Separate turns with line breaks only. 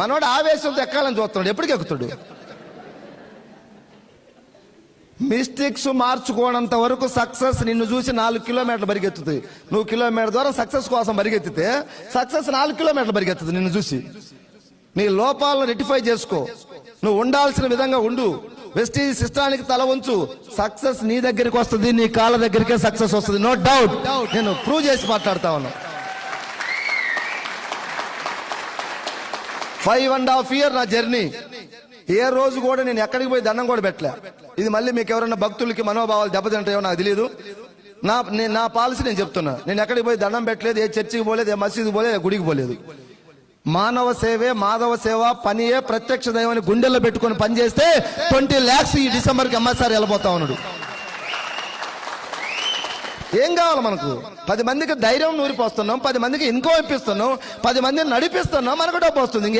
మనోడు ఆవేశంతో ఎక్కాలని చూస్తున్నాడు. ఎప్పటికి ఎక్కుతాడు? మిస్టేక్స్ మార్చుకోనంత వరకు సక్సెస్ నిన్ను చూసి నాలుగు కిలోమీటర్లు పరిగెత్తుతుంది. నువ్వు కిలోమీటర్ ద్వారా సక్సెస్ కోసం పరిగెత్తితే సక్సెస్ నాలుగు కిలోమీటర్లు పరిగెత్తుంది నిన్ను చూసి. నీ లోపాలను రెటిఫై చేసుకో. నువ్వు ఉండాల్సిన విధంగా ఉండు. వెస్టీజ్ సిస్టానికి తల ఉంచు సక్సెస్ నీ దగ్గరికి వస్తుంది నీ కాళ్ళ దగ్గరికే సక్సెస్ వస్తుంది. No doubt. నేను ప్రూవ్ చేసి మాట్లాడతా ఉన్నా. ఫైవ్ అండ్ హాఫ్ ఇయర్ నా జర్నీ ఏ రోజు కూడా నేను ఎక్కడికి పోయి దండం కూడా పెట్టలే. ఇది మళ్ళీ మీకు ఎవరైనా భక్తులకి మనోభావాలు దెబ్బతింటాయో నాకు తెలియదు నా నేను నా పాలసీ నేను చెప్తున్నా. నేను ఎక్కడికి పోయి దండం పెట్టలేదు ఏ చర్చికి పోలేదు ఏ మసీదు పోలేదు ఏ గుడికి పోలేదు. మానవ సేవే మాధవ సేవ పనియే ప్రత్యక్ష దైవాన్ని గుండెల్లో పెట్టుకొని పనిచేస్తే ట్వంటీ ల్యాక్స్ ఈ డిసెంబర్కి ఎంఎస్ఆర్ వెళ్ళిపోతా ఉన్నాడు. ఏం కావాలి మనకు? పది మందికి ధైర్యం నూరిపోస్తున్నాం పది మందికి ఇన్కమ్ ఇప్పిస్తున్నాం పది మందిని నడిపిస్తున్నాం మనకు డబ్బు వస్తుంది. ఇంకే